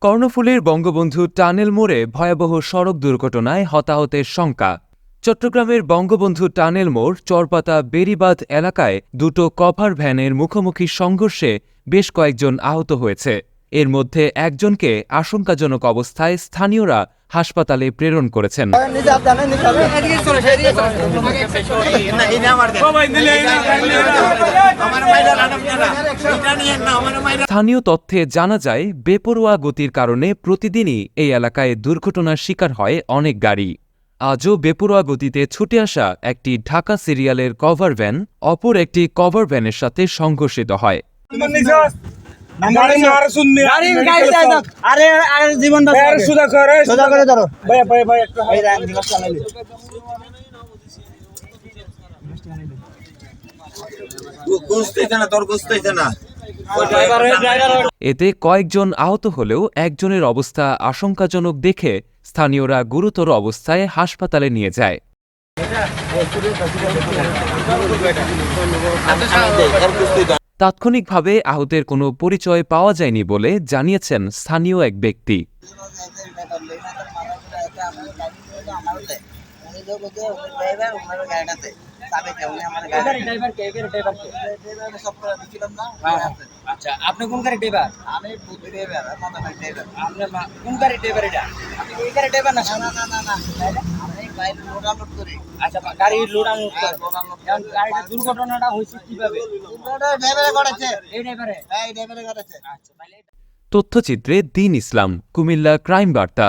কর্ণফুলীর Bangabandhu tunnel মোড়ে ভয়াবহ সড়ক দুর্ঘটনায় হতাহতের শঙ্কা। চট্টগ্রামের বঙ্গবন্ধু টানেল মোড়, চরপাতা বেরিবাঁধ এলাকায় দুটো কভার ভ্যানের মুখোমুখি সংঘর্ষে বেশ কয়েকজন আহত হয়েছে। এর মধ্যে একজনকে আশঙ্কাজনক অবস্থায় স্থানীয়রা হাসপাতালে প্রেরণ করেছেন। স্থানীয় তথ্যে জানা যায় বেপরোয়া গতির কারণে প্রতিদিনই এই এলাকায় দুর্ঘটনার শিকার হয় অনেক গাড়ি। আজও বেপরোয়া গতিতে ছুটে আসা একটি ঢাকা সিরিয়ালের কভার ভ্যান অপর একটি কভার ভ্যানের সাথে সংঘর্ষিত হয়। এতে কয়েকজন আহত হলেও একজনের অবস্থা আশঙ্কাজনক দেখে স্থানীয়রা গুরুতর অবস্থায় হাসপাতালে নিয়ে যায়। তাৎক্ষণিকভাবে আহতের কোনো পরিচয় পাওয়া যায়নি বলে জানিয়েছেন স্থানীয় এক ব্যক্তি। কে আচ্ছা আপনি কোন গাড়ি ড্রাইভার আমি ড্রাইভার মাথা ড্রাইভার আপনি মা- কোন গাড়ি ড্রাইভার এটা? আপনি এই গাড়ি ড্রাইভার না না না না না আমি বাইরে লোড আনলোড করি। আচ্ছা গাড়ি লোড আনলোড করে। এখন গাড়িটা দুর্ঘটনাটা হয়েছে কীভাবে? ড্রাইভারে করেছে এই ড্রাইভারে হ্যাঁ এই ড্রাইভারে করেছে আচ্ছা তথ্যচিত্রে দিন ইসলাম কুমিল্লা ক্রাইম বার্তা।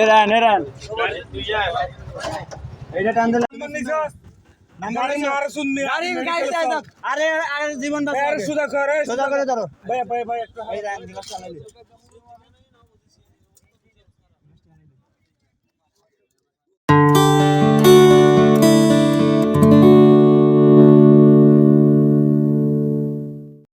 এরান এ রান। এইটা টান দিলে। আরে আরে জীবন সুদা করে সুদা করে ধরো। ভাই ভাই ভাই একটু